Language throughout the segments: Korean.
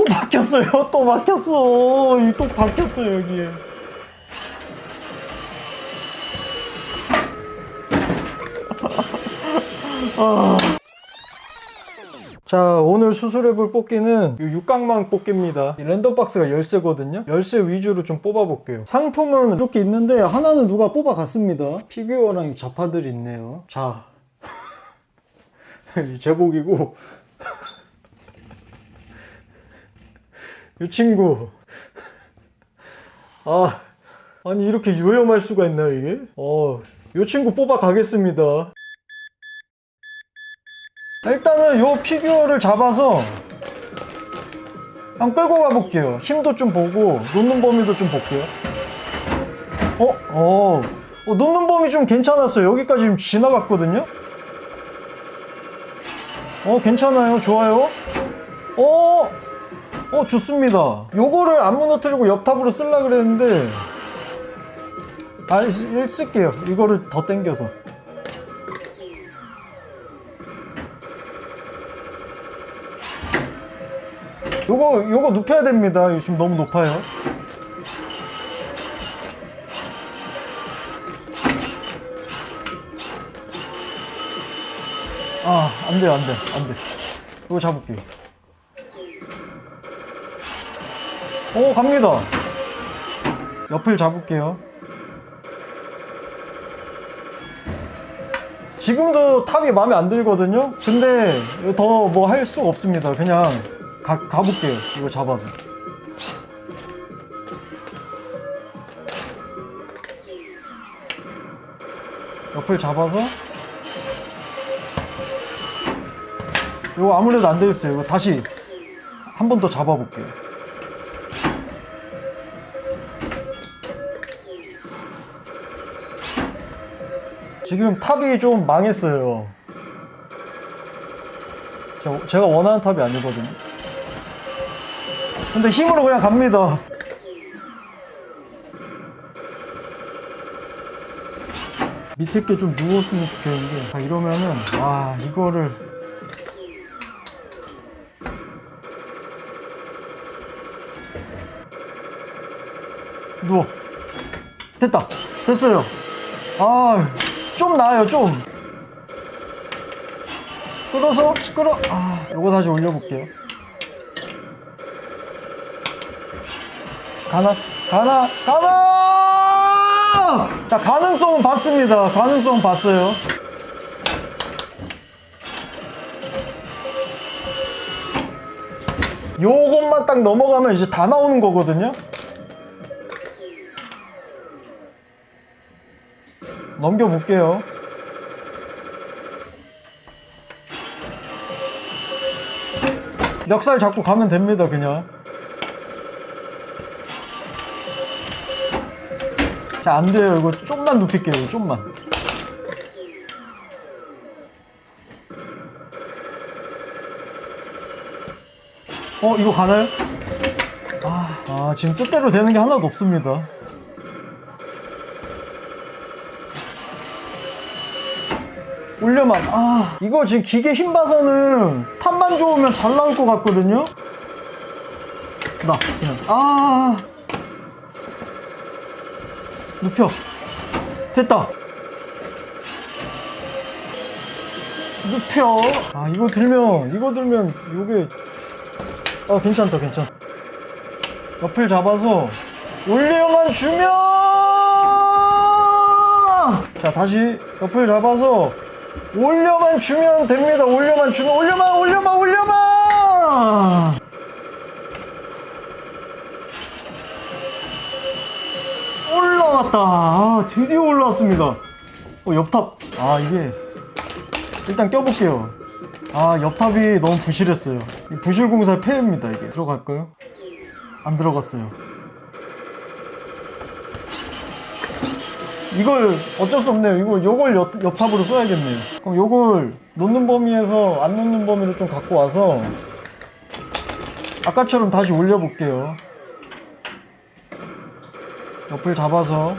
또 막혔어요. 또 막혔어. 이또 막혔어 여기에. 아. 자 오늘 수술해볼 뽑기는 이 육각망 뽑기입니다 이 랜덤박스가 열쇠거든요 열쇠 위주로 좀 뽑아볼게요 상품은 이렇게 있는데 하나는 누가 뽑아갔습니다 피규어랑 이 자파들이 있네요 자 이 제복이고 이 친구 아 아니 이렇게 유용할 수가 있나요 이게 어이 친구 뽑아 가겠습니다 일단은 요 피규어를 잡아서 한번 끌고 가볼게요. 힘도 좀 보고 놓는 범위도 좀 볼게요. 어? 어, 어 놓는 범위 좀 괜찮았어요. 여기까지 지금 지나갔거든요. 어 괜찮아요. 좋아요. 어, 어 좋습니다. 요거를 안 무너뜨리고 옆탑으로 쓸라 그랬는데 아, 일 쓸게요. 이거를 더 당겨서. 요거 요거 눕혀야 됩니다. 지금 너무 높아요. 아, 안 돼요, 안 돼, 안 돼. 이거 잡을게요. 오, 갑니다. 옆을 잡을게요. 지금도 탑이 마음에 안 들거든요? 근데 더 뭐 할 수가 없습니다. 그냥 가, 가볼게요. 이거 잡아서. 옆을 잡아서 이거 아무래도 안 되겠어요. 이거 다시 한 번 더 잡아볼게요. 지금 탑이 좀 망했어요. 저- 제가 원하는 탑이 아니거든요. 근데 힘으로 그냥 갑니다. 밑에 게 좀 누웠으면 좋겠는데, 아, 이러면은, 와, 이거를. 누워. 됐다. 됐어요. 아, 좀 나아요, 좀. 끌어서, 끌어. 아, 요거 다시 올려볼게요. 가나? 가나? 가나! 자, 가능성은 봤습니다. 가능성은 봤어요. 요것만 딱 넘어가면 이제 다 나오는 거거든요. 넘겨볼게요. 멱살 잡고 가면 됩니다, 그냥. 자, 안 돼요. 이거 좀만 눕힐게요. 좀만. 어, 이거 가나요? 아, 아, 지금 뜻대로 되는 게 하나도 없습니다. 올려만. 아, 이거 지금 기계 힘 봐서는 탑만 좋으면 잘 나올 것 같거든요? 나, 그냥. 아. 눕혀. 됐다. 눕혀. 아, 이거 들면, 이거 들면, 요게, 아, 괜찮다, 괜찮. 옆을 잡아서, 올려만 주면! 자, 다시, 옆을 잡아서, 올려만 주면 됩니다. 올려만 주면, 올려만, 올려만, 올려만! 올라왔다. 아, 드디어 올라왔습니다. 어, 옆탑. 아, 이게. 일단 껴볼게요. 아, 옆탑이 너무 부실했어요. 이 부실 공사 폐해입니다, 이게. 들어갈까요? 안 들어갔어요. 이걸 어쩔 수 없네요. 이거 요걸 옆, 옆탑으로 써야겠네요. 그럼 요걸 놓는 범위에서 안 놓는 범위를 좀 갖고 와서 아까처럼 다시 올려볼게요. 옆을 잡아서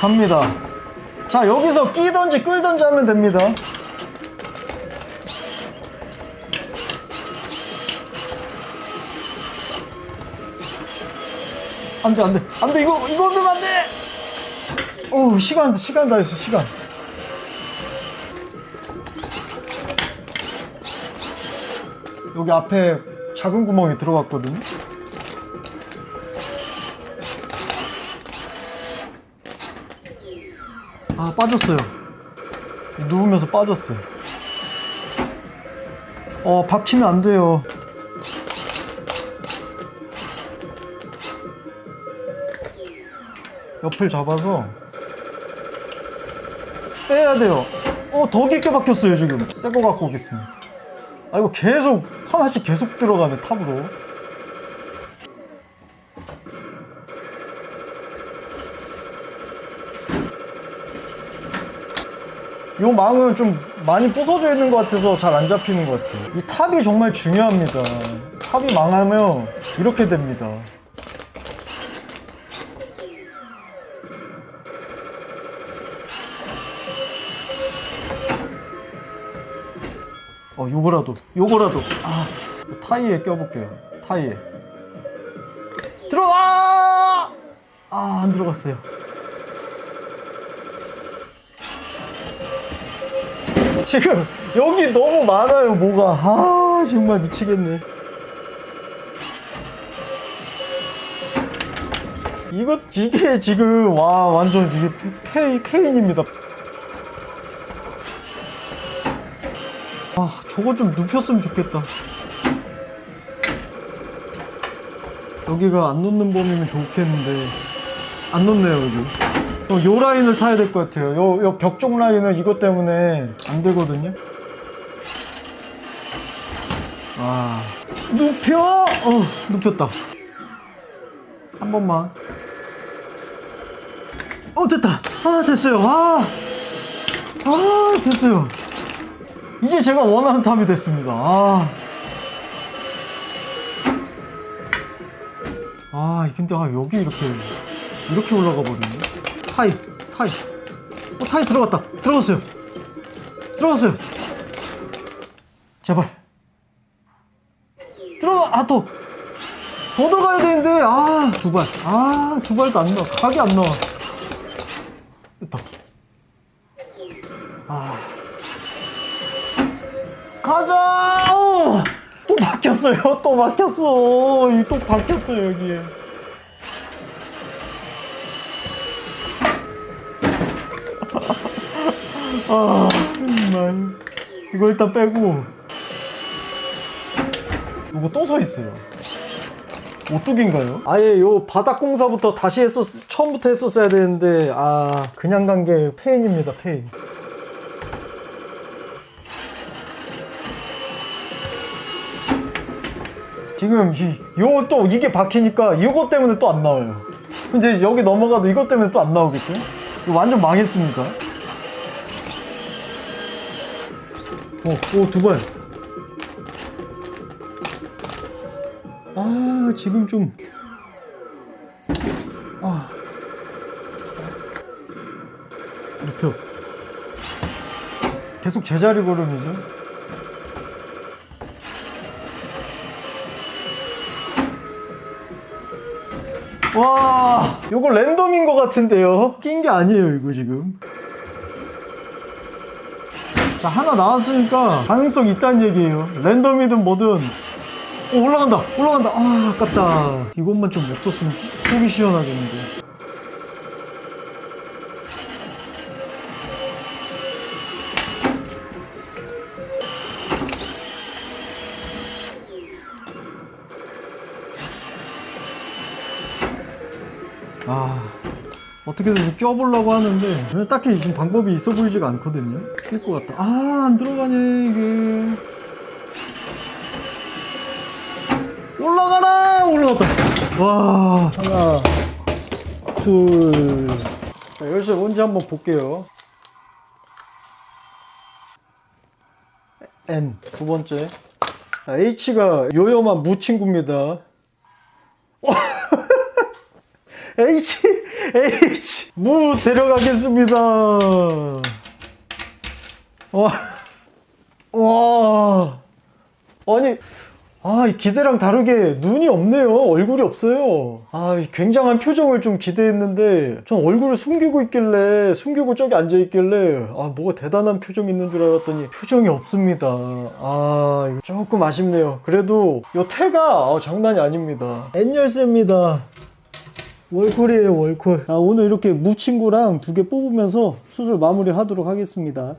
갑니다. 자, 여기서 끼든지 끌든지 하면 됩니다. 안 돼, 안 돼. 안 돼, 이거, 이거 넣으면 안 돼! 오, 시간, 시간 다 했어, 시간. 여기 앞에 작은 구멍이 들어갔거든요. 아, 빠졌어요. 누우면서 빠졌어요. 어, 박히면 안 돼요. 옆을 잡아서 빼야 돼요. 어, 더 깊게 박혔어요, 지금. 새 거 갖고 오겠습니다. 아, 이거 계속, 하나씩 계속 들어가네, 탑으로. 요 망은 좀 많이 부서져 있는 것 같아서 잘 안 잡히는 것 같아요. 이 탑이 정말 중요합니다. 탑이 망하면 이렇게 됩니다. 어, 요거라도, 요거라도. 아, 타이에 껴볼게요. 타이에. 들어가! 아, 안 들어갔어요. 지금 여기 너무 많아요, 뭐가. 아, 정말 미치겠네. 이거, 이게 지금, 와, 완전 이게 페, 페인입니다. 아, 저거 좀 눕혔으면 좋겠다. 여기가 안 놓는 범위면 좋겠는데, 안 놓네요, 여기. 어, 요 라인을 타야 될 것 같아요. 요, 요 벽 쪽 라인은 이것 때문에 안 되거든요. 아, 눕혀! 어, 눕혔다. 한 번만. 어, 됐다. 아, 됐어요. 아, 아, 됐어요. 이제 제가 원하는 탑이 됐습니다. 아. 아, 근데 아, 여기 이렇게, 이렇게 올라가 버리네. 타이, 타이. 어, 타이 들어갔다. 들어갔어요. 들어갔어요. 제발. 들어가, 아, 또. 더 들어가야 되는데, 아, 두 발. 아, 두 발도 안 나와. 각이 안 나와. 됐다. 아. 가자! 어! 또 바뀌었어요. 또 바뀌었어. 이 또 바뀌었어요, 여기에. 아. 이거 일단 빼고. 이거 또 서 있어요. 오뚜기인가요? 아예 요 바닥 공사부터 다시 했었, 처음부터 했었어야 되는데, 아, 그냥 간 게 페인입니다, 페인. 지금 이, 요거 또 이게 박히니까 이거 때문에 또 안 나와요. 근데 여기 넘어가도 이것 때문에 또 안 나오겠죠? 완전 망했습니다. 오, 오, 두 발. 아, 지금 좀. 아. 눕혀. 계속 제자리 걸음이죠. 와, 요거 랜덤인 것 같은데요? 낀 게 아니에요, 이거 지금. 자, 하나 나왔으니까 가능성 있다는 얘기예요. 랜덤이든 뭐든. 오, 올라간다, 올라간다. 아, 아깝다. 이것만 좀 없었으면 속이 시원하겠는데. 아 어떻게든 좀 껴보려고 하는데 딱히 지금 방법이 있어 보이지가 않거든요. 낄 것 같다 아 안 들어가네 이게. 올라가라! 올라갔다. 와. 하나 둘. 자, 열쇠 뭔지 한번 볼게요. N 두 번째. 자, H가 요요만 무 친구입니다 H H 무 데려가겠습니다. 와, 와, 아니 아, 이 기대랑 다르게 눈이 없네요. 얼굴이 없어요. 아, 이 굉장한 표정을 좀 기대했는데, 전 얼굴을 숨기고 있길래, 숨기고 저기 앉아있길래, 아, 뭐가 대단한 표정 있는 줄 알았더니, 표정이 없습니다. 아, 조금 아쉽네요. 그래도, 요 태가, 아, 장난이 아닙니다. N열쇠입니다. 월콜이에요, 월콜. 아, 오늘 이렇게 무친구랑 두 개 뽑으면서 수술 마무리 하도록 하겠습니다.